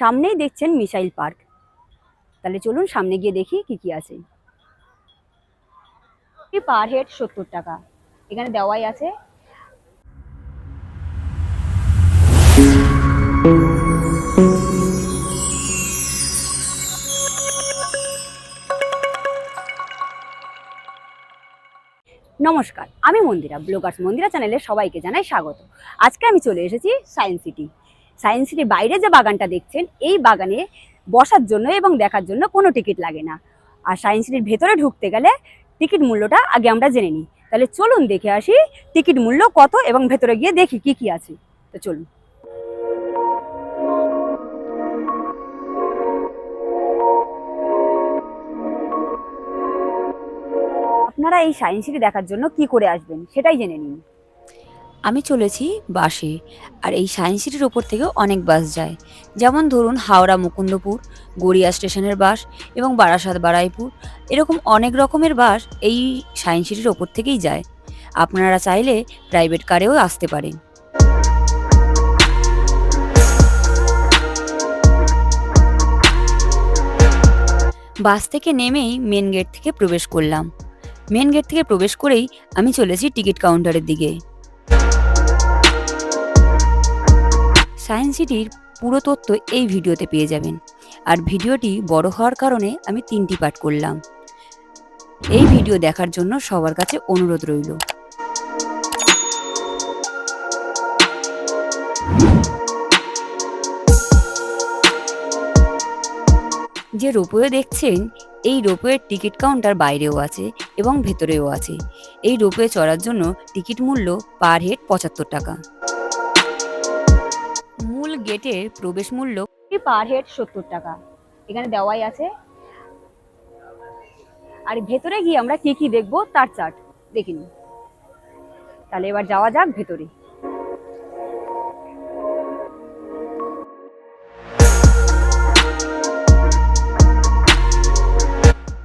সামনেই দেখছেন missile park. তাহলে চলুন সামনে গিয়ে দেখি কি কি আছে। পার হেড সত্তর টাকা। এখানে দেওয়াই আছে। নমস্কার, আমি মন্দিরা, ব্লগার্স মন্দিরা চ্যানেলে সবাইকে জানাই স্বাগত। আজকে আমি চলে এসেছি সায়েন্স সিটি। সায়েন্স সিটির বাইরে যে বাগানটা দেখছেন, এই বাগানে বসার জন্য এবং দেখার জন্য কোনো টিকিট লাগে না। আর সায়েন্স সিটির ভেতরে ঢুকতে গেলে টিকিট মূল্যটা আগে আমরা জেনে নিই। তাহলে চলুন দেখে আসি টিকিট মূল্য কত এবং ভেতরে গিয়ে দেখি কি কি আছে। তো চলুন। আপনারা এই সায়েন্স সিটি দেখার জন্য কি করে আসবেন সেটাই জেনে নিন। আমি চলেছি বাসে, আর এই সায়েন্স সিটির ওপর থেকেও অনেক বাস যায়। যেমন ধরুন হাওড়া মুকুন্দপুর, গড়িয়া স্টেশনের বাস এবং বারাসাত বারাইপুর। এরকম অনেক রকমের বাস এই সায়েন্স সিটির ওপর থেকেই যায়। আপনারা চাইলে প্রাইভেট কারেও আসতে পারেন। বাস থেকে নেমেই মেন গেট থেকে প্রবেশ করলাম। মেন গেট থেকে প্রবেশ করেই আমি চলেছি টিকিট কাউন্টারের দিকে। সায়েন্স সিটির পুরো তথ্য এই ভিডিওতে পেয়ে যাবেন। আর ভিডিওটি বড় হওয়ার কারণে আমি তিনটি পার্ট করলাম। এই ভিডিও দেখার জন্য সবার কাছে অনুরোধ রইল। যে রোপওয়ে দেখছেন, এই রোপওয়ের টিকিট কাউন্টার বাইরেও আছে এবং ভেতরেও আছে। এই রোপওয়ে চড়ার জন্য টিকিট মূল্য পার হেড পঁচাত্তর টাকা। মূল গেটের প্রবেশ মূল্য পার হেড সত্তর টাকা? এখানে দেওয়াই আছে। আর ভেতরে গিয়ে আমরা কি কি দেখব তার চার্ট দেখিনি তাহলে এবার যাওয়া যাক ভেতরে।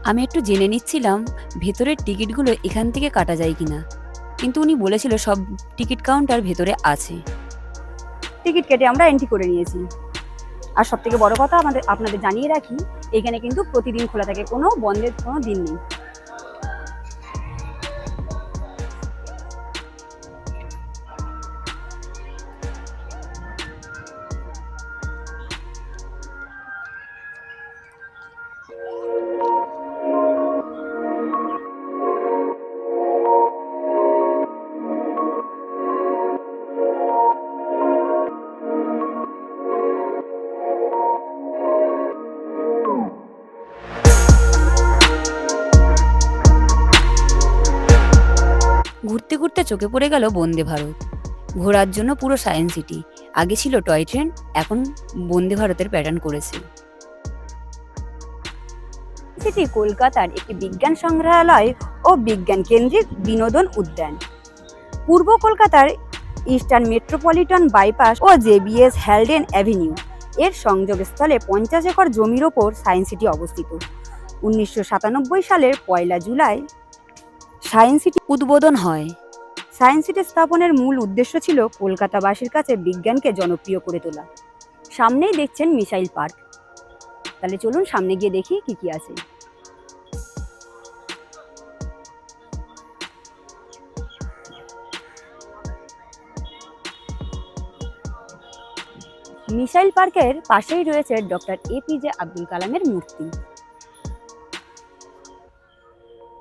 আমি একটু জেনে নিচ্ছিলাম ভেতরের টিকিটগুলো এখান থেকে কাটা যায় কিনা। কিন্তু উনি বলেছিল সব টিকিট কাউন্টার ভেতরে আছে। টিকিট কেটে আমরা এন্ট্রি করে নিয়েছি। আর সব থেকে বড় কথা, আমাদের, আপনাদের জানিয়ে রাখি, এখানে কিন্তু প্রতিদিন খোলা থাকে, কোনো বন্ধের কোনো দিন নেই। ঘুরতে চোখে পড়ে গেল বন্দে ভারত। ঘোরার জন্য পুরো সায়েন্স সিটি আগে ছিল টয় ট্রেন এখন বন্দে ভারতের প্যাটার্ন করেছে। সিটি কলকাতার একটি বিজ্ঞান সংগ্রহালয় ও বিজ্ঞান কেন্দ্রিক বিনোদন উদ্যান। পূর্ব কলকাতার ইস্টার্ন মেট্রোপলিটন বাইপাস ও জেবিএস হ্যালডেন অ্যাভিনিউ এর সংযোগস্থলে পঞ্চাশ একর জমির ওপর সায়েন্স সিটি অবস্থিত। উনিশশো সাতানব্বই সালের পয়লা জুলাই সায়েন্স সিটি উদ্বোধন হয়। সায়েন্স সিটি স্থাপনের মূল উদ্দেশ্য ছিল কলকাতাবাসীর কাছে বিজ্ঞানকে জনপ্রিয় করে তোলা। সামনেই দেখছেন মিসাইল পার্ক। তাহলে চলুন সামনে গিয়ে দেখি কি কি আছে। মিসাইল পার্কের পাশেই রয়েছে ডক্টর এপিজে আব্দুল কালামের মূর্তি।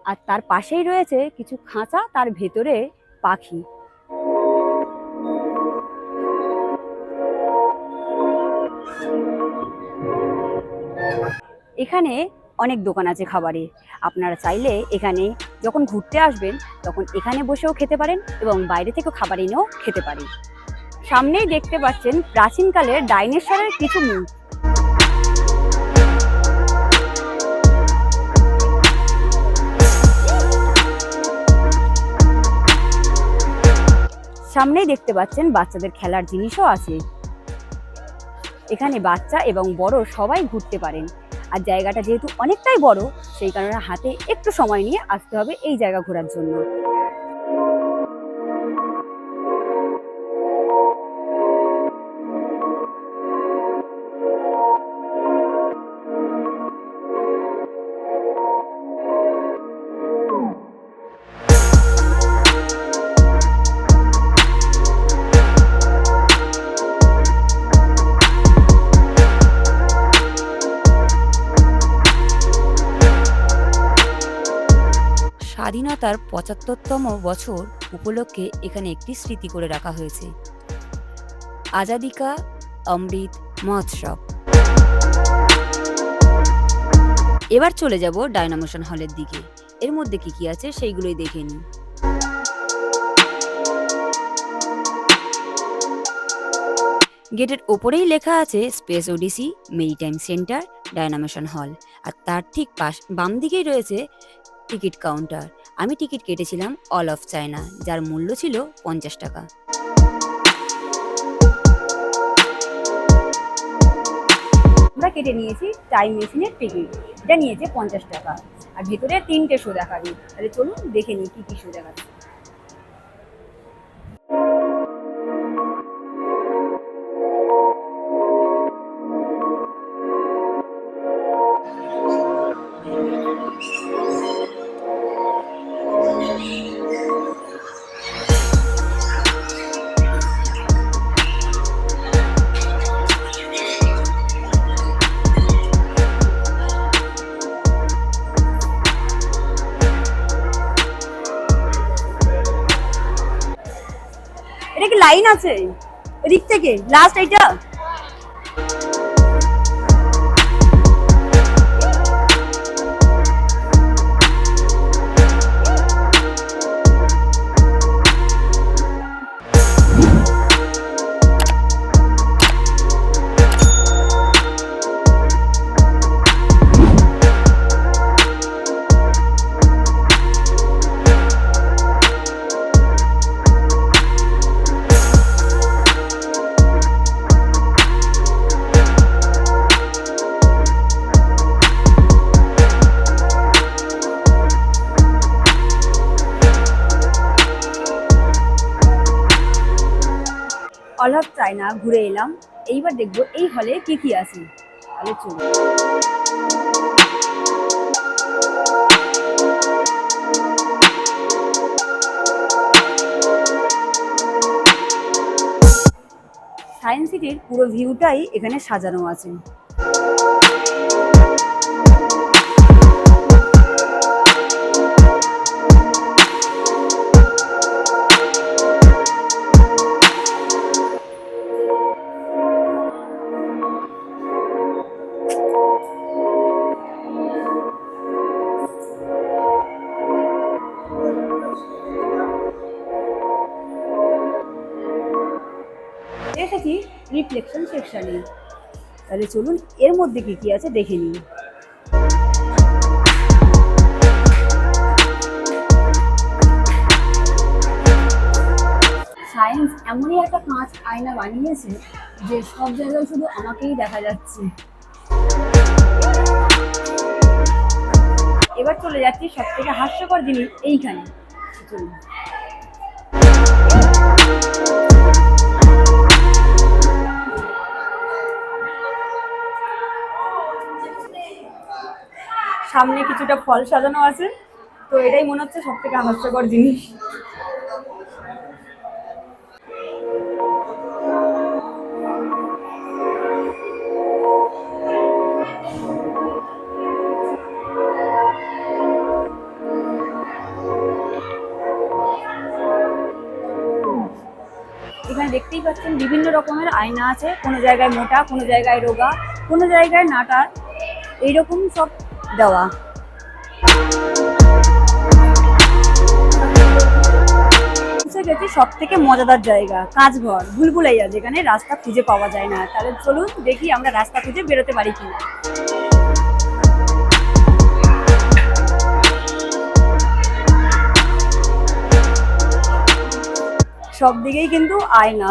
আর তার পাশেই রয়েছে কিছু খাঁচা, তার ভেতরে পাখি। এখানে অনেক দোকান আছে খাবারের আপনারা চাইলে এখানে যখন ঘুরতে আসবেন, তখন এখানে বসেও খেতে পারেন এবং বাইরে থেকেও খাবার এনেও খেতে পারেন। সামনেই দেখতে পাচ্ছেন প্রাচীনকালের ডাইনোসরের কিছু মুখ সামনেই দেখতে পাচ্ছেন বাচ্চাদের খেলার জিনিসও আছে। এখানে বাচ্চা এবং বড় সবাই ঘুরতে পারেন। আর জায়গাটা যেহেতু অনেকটাই বড়, সেই কারণে হাতে একটু সময় নিয়ে আসতে হবে এই জায়গা ঘোরার জন্য। পঁচাত্তরতম বছর উপলক্ষে এখানে একটি স্মৃতি করে রাখা হয়েছে। আজাদিকা অমৃত মহোৎসব। এবার চলে যাব ডায়নামোশন হলের দিকে। এর মধ্যে কি কি আছে সেইগুলোই দেখে নিই। গেটের ওপরেই লেখা আছে space odyssey maritime centre dynamation hall আর তার ঠিক পাশ, বাম দিকেই রয়েছে টিকিট কাউন্টার। আমি টিকিট কেটেছিলাম অল অফ চায়না, যার মূল্য ছিল পঞ্চাশ টাকা। আমরা কেটে নিয়েছি টাইম মেশিনের টিকিট। এটা নিয়েছে পঞ্চাশ টাকা। আর ভেতরে তিনটে শো দেখাবি। তাহলে চলুন দেখে নিই কি কি শো দেখাচ্ছে লাইন আছে এদিক থেকে লাস্ট এইটা অল অফ চায়না ঘুরে এলাম। এইবার দেখব এই হলে কি কি আছে। তাহলে চলুন। সায়েন্স সিটির পুরো ভিউটাই এখানে সাজানো আছে। রিফ্লেকশন সেকশনে তাহলে চলুন এর মধ্যে কি কি আছে দেখে নিই। সায়েন্স এমনই একটা কাঁচ আয়না বানিয়েছে যে সব জায়গায় শুধু আমাকেই দেখা যাচ্ছে। এবার চলে যাচ্ছি সব থেকে হাস্যকর জিনিস এইখানে। চলুন। সামনে কিছুটা ফল সাজানো আছে। তো এটাই মনে হচ্ছে সব থেকে হাস্যকর জিনিস। এখানে দেখতেই পাচ্ছেন বিভিন্ন রকমের আয়না আছে। কোনো জায়গায় মোটা, কোনো জায়গায় রোগা, কোনো জায়গায় নাটা এইরকম সব দেওয়া। গেছি সব থেকে মজাদার জায়গা কাঁচঘর ভুলভুলাইয়া যেখানে রাস্তা খুঁজে পাওয়া যায় না। তাহলে চলুন দেখি আমরা রাস্তা খুঁজে বেরোতে পারি কিনা। সব দিকেই কিন্তু আয়না।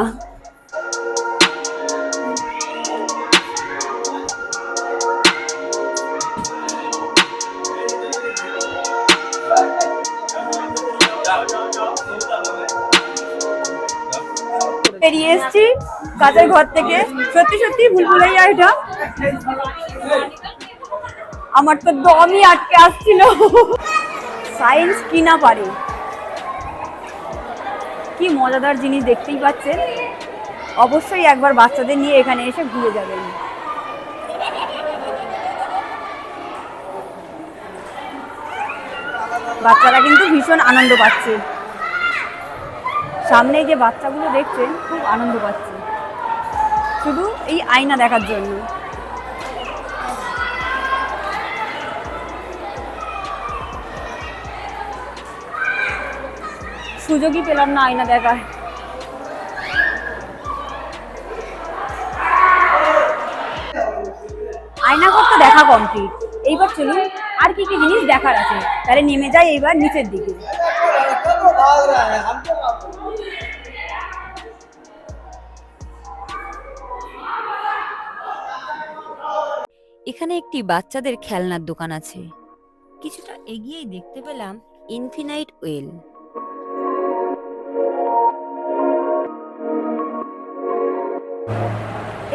কাজের ঘর থেকে। সত্যি সত্যি ভুলভুলাইয়া এটা। আমার তো দমই আটকে আসছিল। সায়েন্স কি না পারে? কি মজাদার জিনিস দেখতেই পাচ্ছেন। অবশ্যই একবার বাচ্চাদের নিয়ে এখানে এসে ঘুরে যাবেন। বাচ্চারা কিন্তু ভীষণ আনন্দ পাচ্ছে। সামনে যে বাচ্চাগুলো দেখছেন, খুব আনন্দ পাচ্ছে। শুধু এই আয়না দেখার জন্য। সুযোগই পেলাম না আয়না দেখার। আয়নাঘর তো দেখা কমপ্লিট এইবার চলুন আর কি কি জিনিস দেখার আছে। তাহলে নেমে যাই এইবার নিচের দিকে। এখানে একটি বাচ্চাদের খেলনার দোকান আছে। কিছুটা এগিয়েই দেখতে পেলাম ইনফিনাইট ওয়েল।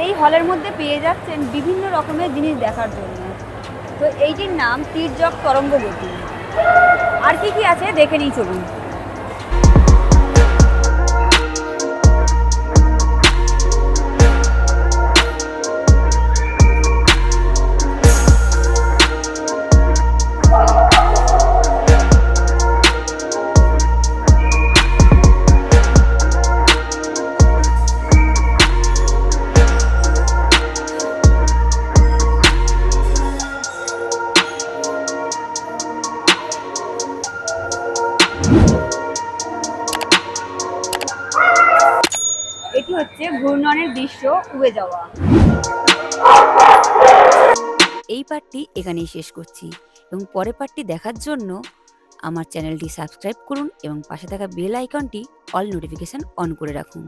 এই হলের মধ্যে পেয়ে যাচ্ছেন বিভিন্ন রকমের জিনিস দেখার জন্য। তো এইটির নাম তীর্যক তরঙ্গবতী আর কি কি আছে দেখে নিই চলুন। এটি হচ্ছে ঘূর্ণনের দৃশ্য উবে যাওয়া। এই পার্টটি এখানেই শেষ করছি এবং পরের পার্টটি দেখার জন্য আমার চ্যানেলটি সাবস্ক্রাইব করুন এবং পাশে থাকা বেল আইকনটি অল নোটিফিকেশান অন করে রাখুন।